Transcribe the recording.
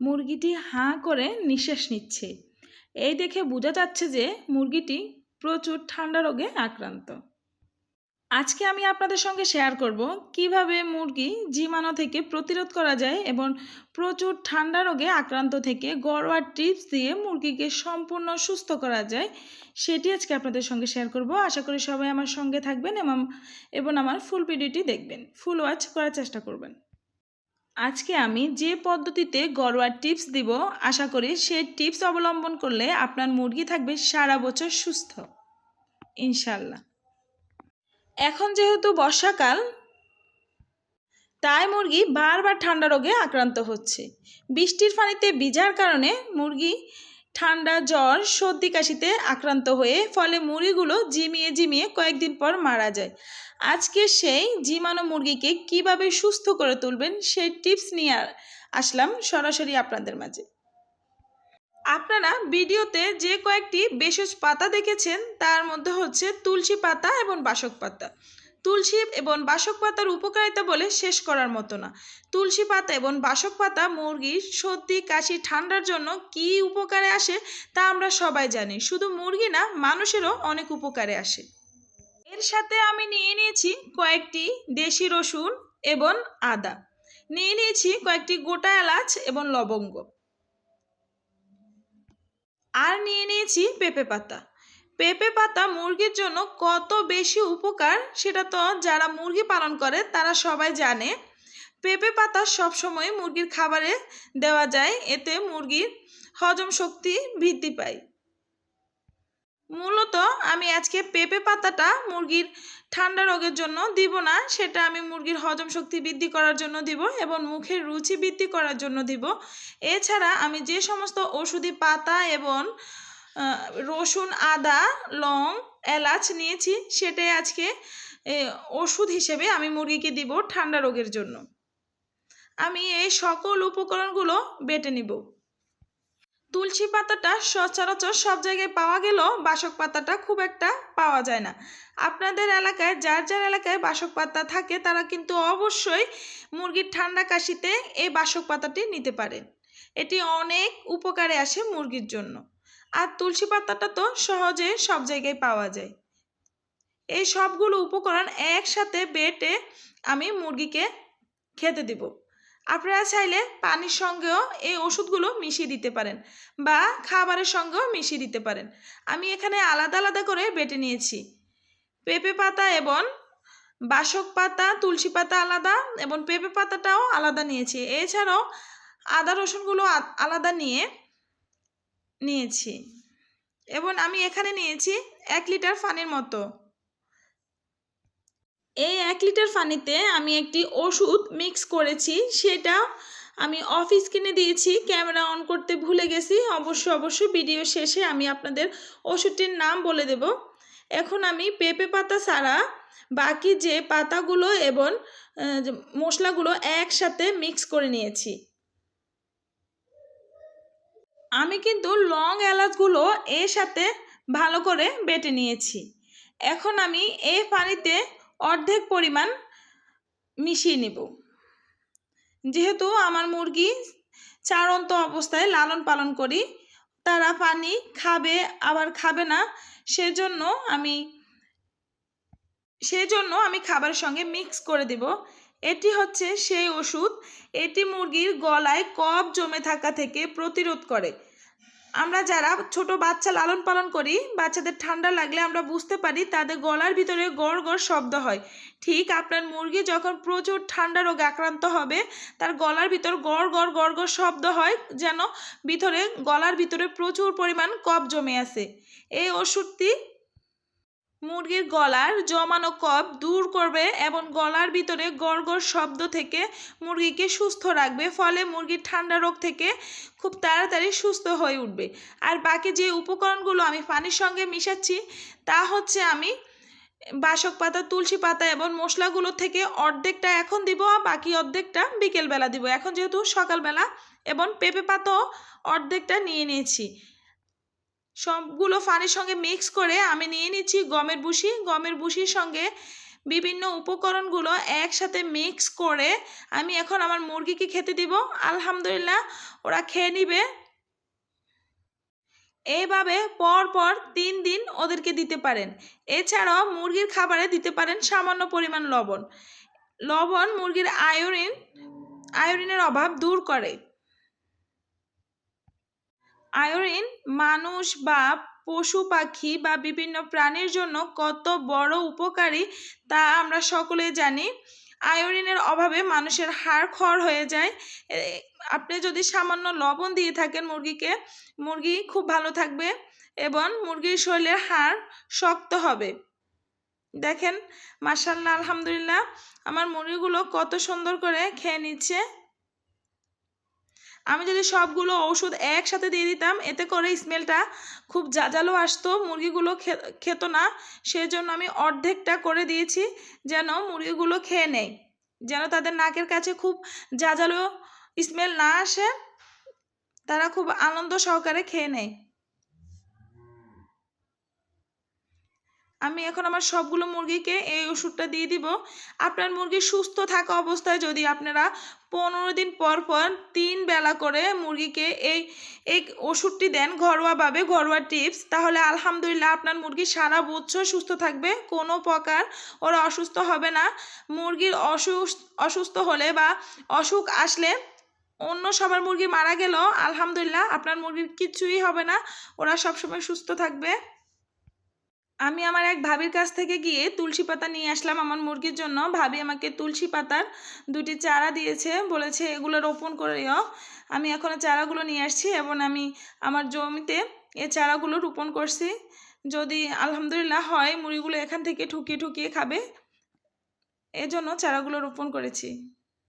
মুরগিটি হাঁ করে নিঃশ্বাস নিচ্ছে। এই দেখে বোঝা যাচ্ছে যে মুরগিটি প্রচুর ঠান্ডা রোগে আক্রান্ত। আজকে আমি আপনাদের সঙ্গে শেয়ার করব কীভাবে মুরগি জীবাণু থেকে প্রতিরোধ করা যায় এবং প্রচুর ঠান্ডা রোগে আক্রান্ত থেকে ঘরোয়া টিপস দিয়ে মুরগিকে সম্পূর্ণ সুস্থ করা যায়, সেটি আজকে আপনাদের সঙ্গে শেয়ার করব। আশা করি সবাই আমার সঙ্গে থাকবেন এবং এবং আমার ফুল ভিডিওটি দেখবেন। ফুল ওয়াচ করার চেষ্টা করবেন। আজকে আমি যে পদ্ধতিতে ঘরোয়া টিপস দিব, আশা করি সেই টিপস অবলম্বন করলে আপনার মুরগি থাকবে সারা বছর সুস্থ। ইনশাল্লাহ এখন যেহেতু বর্ষাকাল, তাই মুরগি বারবার ঠান্ডা রোগে আক্রান্ত হচ্ছে। বৃষ্টির পানিতে ভিজার কারণে মুরগি ঠান্ডা জ্বর, সর্দি কাশিতে আক্রান্ত হয়ে ফলে মুরগিগুলো জিমিয়ে জিমিয়ে কয়েকদিন পর মারা যায়। আজকে সেই জিমানো মুরগিকে কীভাবে সুস্থ করে তুলবেন সেই টিপস নিয়ে আসলাম সরাসরি আপনাদের মাঝে। আপনারা ভিডিওতে যে কয়েকটি ভেষজ পাতা দেখেছেন, তার মধ্যে হচ্ছে তুলসী পাতা এবং বাসক পাতা। তুলসী এবং বাসক পাতার উপকারিতা বলে শেষ করার মতো না। তুলসী পাতা এবং বাসক পাতা মুরগির সর্দি, কাশি, ঠান্ডার জন্য কি উপকারে আসে তা আমরা সবাই জানি। শুধু মুরগি না, মানুষেরও অনেক উপকারে আসে। এর সাথে আমি নিয়ে নিয়েছি কয়েকটি দেশি রসুন এবং আদা। নিয়ে নিয়েছি কয়েকটি গোটা এলাচ এবং লবঙ্গ। আর নিয়ে নিয়েছি পেঁপে পাতা। পেঁপে পাতা মুরগির জন্য কত বেশি উপকার সেটা তো যারা মুরগি পালন করে তারা সবাই জানে। পেঁপে পাতা সবসময় মুরগির খাবারে দেওয়া যায়, এতে মুরগির হজম শক্তি বৃদ্ধি পায়। মূলত আমি আজকে পেঁপে পাতাটা মুরগির ঠান্ডা রোগের জন্য দিব না, সেটা আমি মুরগির হজম শক্তি বৃদ্ধি করার জন্য দিব এবং মুখের রুচি বৃদ্ধি করার জন্য দিব। এছাড়া আমি যে সমস্ত ওষুধি পাতা এবং রসুন, আদা, লং, এলাচ নিয়েছি। সেটাই আজকে ওষুধ হিসেবে আমি মুরগিকে দিব ঠান্ডা রোগের জন্য। আমি এই সকল উপকরণগুলো বেটে নিব। তুলসী পাতাটা সচরাচর সব জায়গায় পাওয়া গেলেও বাসক পাতাটা খুব একটা পাওয়া যায় না। আপনাদের এলাকায়, যার যার এলাকায় বাসক পাতা থাকে, তারা কিন্তু অবশ্যই মুরগির ঠান্ডা কাশিতে এই বাসক পাতাটি নিতে পারেন। এটি অনেক উপকারে আসে মুরগির জন্য। আর তুলসী পাতাটা তো সহজে সব জায়গায় পাওয়া যায়। এই সবগুলো উপকরণ একসাথে বেটে আমি মুরগিকে খেতে দিব। আপনারা চাইলে পানির সঙ্গেও এই ওষুধগুলো মিশিয়ে দিতে পারেন বা খাবারের সঙ্গেও মিশিয়ে দিতে পারেন। আমি এখানে আলাদা আলাদা করে বেটে নিয়েছি। পেঁপে পাতা এবং বাসক পাতা, তুলসী পাতা আলাদা এবং পেঁপে পাতাটাও আলাদা নিয়েছি। এছাড়াও আদা রসুনগুলো আলাদা নিয়ে নিয়েছি। এবং আমি এখানে নিয়েছি এক লিটার পানির মতো। এই এক লিটার পানিতে আমি একটি ওষুধ মিক্স করেছি। সেটা আমি অফিস কিনে দিয়েছি ক্যামেরা অন করতে ভুলে গেছি। অবশ্যই অবশ্যই ভিডিও শেষে আমি আপনাদের ওষুধটির নাম বলে দেব। এখন আমি পেঁপে পাতা ছাড়া বাকি যে পাতাগুলো এবং মশলাগুলো একসাথে মিক্স করে নিয়েছি। আমি কিন্তু লং এলাচগুলো এর সাথে ভালো করে বেটে নিয়েছি। এখন আমি এই পানিতে অর্ধেক পরিমাণ মিশিয়ে নেব। যেহেতু আমার মুরগি চারন্ত অবস্থায় লালন পালন করি, তারা পানি খাবে, আবার খাবে না, সেজন্য আমি সেজন্য আমি খাবারের সঙ্গে মিক্স করে দেব। এটি হচ্ছে সেই ওষুধ। এটি মুরগির গলায় কফ জমে থাকা থেকে প্রতিরোধ করে। আমরা যারা ছোট বাচ্চা লালন পালন করি, বাচ্চাদের ঠান্ডা লাগলে আমরা বুঝতে পারি তাদের গলার ভিতরে গড় গড় শব্দ হয়। ঠিক আপনার মুরগি যখন প্রচুর ঠান্ডা রোগে আক্রান্ত হবে, তার গলার ভিতর গড় গড় গড় গড় শব্দ হয় যেন ভিতরে গলার ভিতরে প্রচুর পরিমাণ কফ জমে আছে। এই ওষুধটি মুরগির গলার জমানো কফ দূর করবে এবং গলার ভিতরে গড় গড় শব্দ থেকে মুরগিকে সুস্থ রাখবে, ফলে মুরগির ঠান্ডা রোগ থেকে খুব তাড়াতাড়ি সুস্থ হয়ে উঠবে। আর বাকি যে উপকরণগুলো আমি পানির সঙ্গে মিশাচ্ছি, তা হচ্ছে আমি বাসক পাতা, তুলসী পাতা এবং মশলাগুলো থেকে অর্ধেকটা এখন দিব, আর বাকি অর্ধেকটা বিকেলবেলা দিব। এখন যেহেতু সকালবেলা এবং পেঁপে পাতাও অর্ধেকটা নিয়ে নিয়েছি। সবগুলো ফানের সঙ্গে মিক্স করে আমি নিয়ে নিচ্ছি গমের বুসি গমের বুসির সঙ্গে বিভিন্ন উপকরণগুলো একসাথে মিক্স করে আমি এখন আমার মুরগিকে খেতে দিব। আলহামদুলিল্লাহ, ওরা খেয়ে নিবে। এইভাবে পর পর তিন দিন ওদেরকে দিতে পারেন। এছাড়াও মুরগির খাবারে দিতে পারেন সামান্য পরিমাণ লবণ। লবণ মুরগির আয়োরিন, আয়োরিনের অভাব দূর করে। আয়োডিন মানুষ বা পশু পাখি বা বিভিন্ন প্রাণীর জন্য কত বড় উপকারী তা আমরা সকলে জানি। আয়োডিনের অভাবে মানুষের হাড় খড় হয়ে যায়। আপনি যদি সামান্য লবণ দিয়ে থাকেন মুরগিকে, মুরগি খুব ভালো থাকবে এবং মুরগির শরীরের হাড় শক্ত হবে। দেখেন মাসাল্লাহ আলহামদুলিল্লাহ, আমার মুরগিগুলো কত সুন্দর করে খেয়ে নিচ্ছে। আমি যদি সবগুলো ওষুধ একসাথে দিয়ে দিতাম, এতে করে স্মেলটা খুব জাজালো আসতো, মুরগিগুলো খেত না। সেই জন্য আমি অর্ধেকটা করে দিয়েছি যেন মুরগিগুলো খেয়ে নেয় যেন তাদের নাকের কাছে খুব জাজালো স্মেল না আসে, তারা খুব আনন্দ সহকারে খেয়ে নেয়। আমি এখন আমার সবগুলো মুরগিকে এই ওষুধটা দিয়ে দিব। আপনার মুরগি সুস্থ থাকা অবস্থায় যদি আপনারা পনেরো দিন পর পর তিন বেলা করে মুরগিকে এই এই ওষুধটি দেন ঘরোয়াভাবে, ঘরোয়া টিপস, তাহলে আলহামদুলিল্লাহ আপনার মুরগি সারা বছর সুস্থ থাকবে, কোনো প্রকার ওরা অসুস্থ হবে না। মুরগির অসুস্থ অসুস্থ হলে বা অসুখ আসলে অন্য সবার মুরগি মারা গেলেও আলহামদুলিল্লাহ আপনার মুরগির কিছুই হবে না, ওরা সবসময় সুস্থ থাকবে। আমি আমার এক ভাবির কাছ থেকে গিয়ে তুলসী পাতা নিয়ে আসলাম আমার মুরগির জন্য। ভাবি আমাকে তুলসী পাতার দুটি চারা দিয়েছে, বলেছে এগুলো রোপণ করেও আমি এখন চারাগুলো নিয়ে আসছি এবং আমি আমার জমিতে এ চারাগুলো রোপণ করছি। যদি আলহামদুলিল্লাহ হয়, মুরগিগুলো এখান থেকে ঠুকিয়ে ঠুকিয়ে খাবে। এজন্য চারাগুলো রোপণ করেছি।